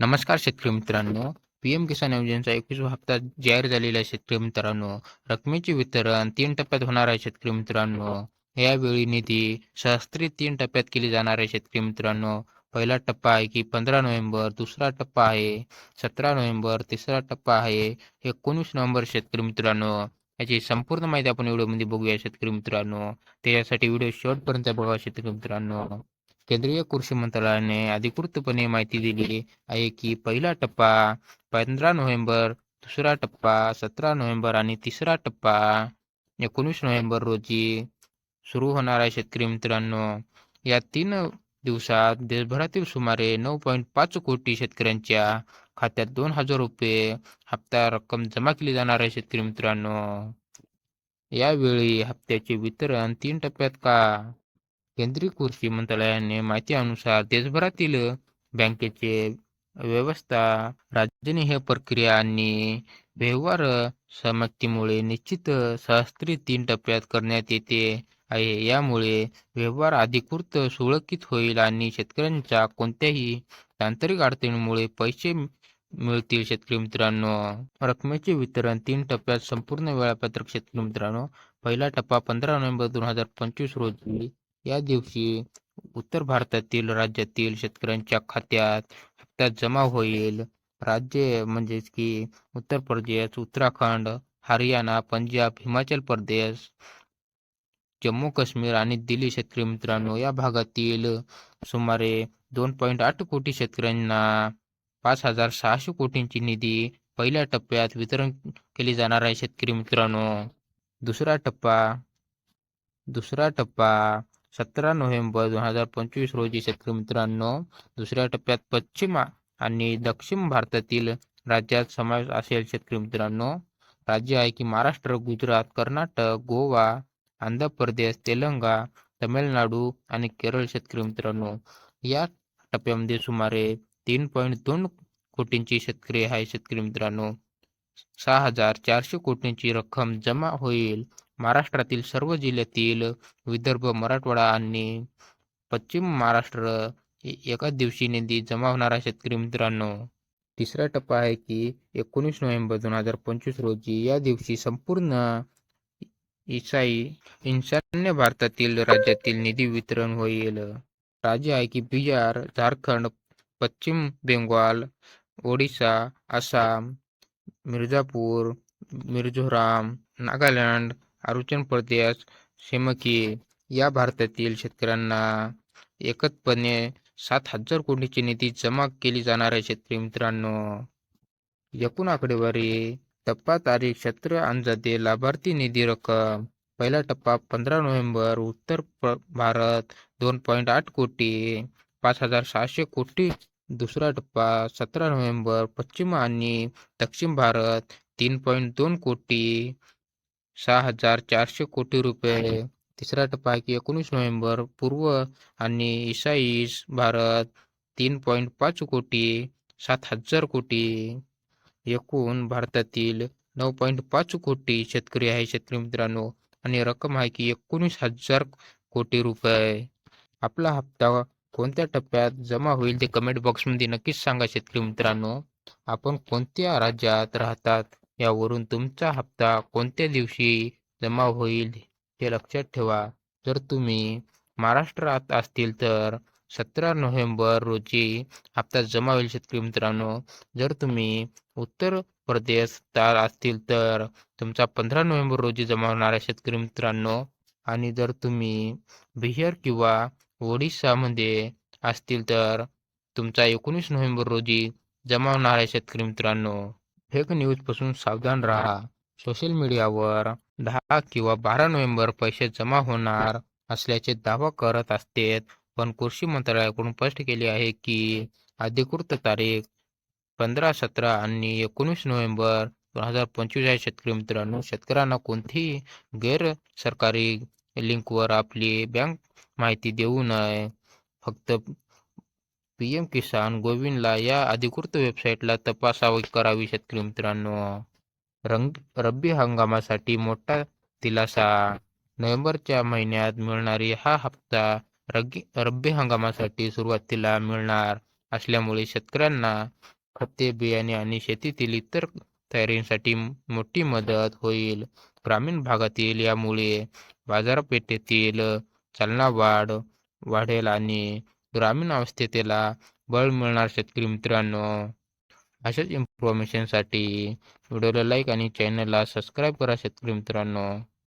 नमस्कार शेतकरी मित्रांनो. पी एम किसान योजनेचा एकवीसवा हप्ता जाहीर झालेला आहे शेतकरी मित्रांनो. रकमेचे वितरण तीन टप्प्यात होणार आहे शेतकरी मित्रांनो. यावेळी निधी सहस्त्री तीन टप्प्यात केली जाणार आहे शेतकरी मित्रांनो. पहिला टप्पा आहे की पंधरा नोव्हेंबर दुसरा टप्पा आहे सतरा नोव्हेंबर तिसरा टप्पा आहे एकोणीस नोव्हेंबर शेतकरी मित्रांनो. याची संपूर्ण माहिती आपण व्हिडिओमध्ये बघूया शेतकरी मित्रांनो. त्याच्यासाठी व्हिडिओ शेवटपर्यंत बघा शेतकरी मित्रांनो. केंद्रीय कृषी मंत्रालयाने अधिकृतपणे माहिती दिली आहे की पहिला टप्पा पंधरा नोव्हेंबर दुसरा टप्पा सतरा नोव्हेंबर आणि तिसरा टप्पा एकोणीस नोव्हेंबर रोजी सुरू होणार आहे. शेतकरी मित्रांनो या तीन दिवसात देशभरातील सुमारे नऊ पॉईंट पाच कोटी शेतकऱ्यांच्या खात्यात दोन हजार रुपये हप्ता रक्कम जमा केली जाणार आहे. शेतकरी मित्रांनो यावेळी हप्त्याचे वितरण तीन टप्प्यात का? केंद्रीय कृषी मंत्रालयाने माहितीनुसार देशभरातील बँकेचे व्यवस्था राज्याने हे प्रक्रिया आणि व्यवहार समाप्तीमुळे निश्चित सहस्त्री तीन टप्प्यात करण्यात येते आहे. यामुळे व्यवहार अधिकृत सुरक्षित होईल आणि शेतकऱ्यांच्या कोणत्याही तांत्रिक अडचणीमुळे पैसे मिळतील. शेतकरी मित्रांनो रकमेचे वितरण तीन टप्प्यात संपूर्ण वेळापत्रक. शेतकरी मित्रांनो पहिला टप्पा पंधरा नोव्हेंबर दोन हजार पंचवीस रोजी या दिवशी उत्तर भारतातील राज्यातील शेतकऱ्यांच्या खात्यात हप्ता जमा होईल. राज्य म्हणजेच की उत्तर प्रदेश उत्तराखंड हरियाणा पंजाब हिमाचल प्रदेश जम्मू काश्मीर आणि दिल्ली शेतकरी मित्रांनो या भागातील सुमारे दोन पॉईंट आठ कोटी शेतकऱ्यांना पाच हजार सहाशे कोटींची निधी पहिल्या टप्प्यात वितरण केली जाणार आहे. शेतकरी मित्रांनो दुसरा टप्पा दुसरा टप्पा सतरा नोव्हेंबर दोन हजार पंचवीस रोजी शेतकरी मित्रांनो दुसऱ्या टप्प्यात पश्चिम आणि दक्षिण भारतातील राज्यात समावेश असेल शेतकरी मित्रांनो. राज्य आहे की महाराष्ट्र गुजरात कर्नाटक गोवा आंध्र प्रदेश तेलंगा तमिळनाडू आणि केरळ शेतकरी मित्रांनो. या टप्प्यामध्ये सुमारे तीन पॉईंट दोन कोटींची शेतकरी आहे शेतकरी मित्रांनो. सहा हजार चारशे कोटींची रक्कम जमा होईल. महाराष्ट्रातील सर्व जिल्ह्यातील विदर्भ मराठवाडा आणि पश्चिम महाराष्ट्र एकाच दिवशी निधी जमा होणारा शेतकरी मित्रांनो. तिसरा टप्पा आहे की एकोणीस नोव्हेंबर दोन हजार पंचवीस रोजी या दिवशी संपूर्ण ईसाई ईशान्य भारतातील राज्यातील निधी वितरण होईल. राज्य आहे की बिहार झारखंड पश्चिम बेंगाल ओडिशा आसाम मिर्झापूर मिझोराम नागालँड अरुणाचल प्रदेश शेमकी. या भारतातील शेतकऱ्यांना एकत्रितपणे सात हजार कोटीची निधी जमा केली जाणार आहे शेतकरी मित्रांनो. एकूण आकडेवारी टप्पा तारीख क्षेत्र अंदाजे लाभार्थी निधी रक्कम. पहिला टप्पा पंधरा नोव्हेंबर उत्तर भारत दोन पॉईंट आठ कोटी. पाच हजार सहाशे कोटी. दुसरा टप्पा सतरा नोव्हेंबर पश्चिम आणि दक्षिण भारत तीन पॉईंट दोन कोटी. सहा हजार चारशे कोटी रुपये. तिसरा टप्पा आहे की एकोणीस नोव्हेंबर पूर्व आणि ईसाईस भारत तीन पॉईंट पाच कोटी सात हजार कोटी. एकूण भारतातील नऊ पॉईंट पाच कोटी शेतकरी आहे शेतकरी मित्रांनो. आणि रक्कम आहे की एकोणीस हजार कोटी रुपये. आपला हप्ता कोणत्या टप्प्यात जमा होईल ते कमेंट बॉक्समध्ये नक्कीच सांगा शेतकरी मित्रांनो. आपण कोणत्या राज्यात राहतात? यावरून तुमचा हप्ता कोणत्या दिवशी जमा होईल हे लक्षात ठेवा. जर तुम्ही महाराष्ट्रात असतील तर सतरा नोव्हेंबर रोजी हप्ता जमा होईल शेतकरी मित्रांनो. जर तुम्ही उत्तर प्रदेश असतील तर तुमचा पंधरा नोव्हेंबर रोजी जमा होणार आहे शेतकरी मित्रांनो. आणि जर तुम्ही बिहार किंवा ओडिशामध्ये असतील तर तुमचा एकोणीस नोव्हेंबर रोजी जमा होणार आहे शेतकरी मित्रांनो. फेक न्यूजपासून सावधान राहा. सोशल मीडियावर दहा किंवा बारा नोव्हेंबर पैसे जमा होणार असल्याचे दावा करत असते पण कृषी मंत्रालयाकडून स्पष्ट केले आहे की अधिकृत तारीख पंधरा सतरा आणि एकोणीस नोव्हेंबर दोन हजार पंचवीस आहे शेतकरी मित्रांनो शेतकऱ्यांना कोणतीही गैर सरकारी लिंकवर आपली बँक माहिती देऊ नये. फक्त पीएम किसान गोविंदला या अधिकृत वेबसाईटला तपासावी करावी शेतकरी मित्रांनो रंग रब्बी हंगामासाठी मोठा दिलासा नोव्हेंबरच्या महिन्यात मिळणारी हा हप्ता रग्गी रब्बी हंगामासाठी सुरुवातीला मिळणार असल्यामुळे शेतकऱ्यांना खते, बियाणे आणि शेतीतील इतर तयारीसाठी मोठी मदत होईल. ग्रामीण भागातील यामुळे बाजारपेठेतील चालना वाढ वाढेल आणि ग्रामीण अवस्थेतेला बळ मिळणार शेतकरी मित्रांनो. अशाच इन्फॉर्मेशनसाठी व्हिडिओला लाईक आणि चॅनलला सबस्क्राईब करा शेतकरी मित्रांनो.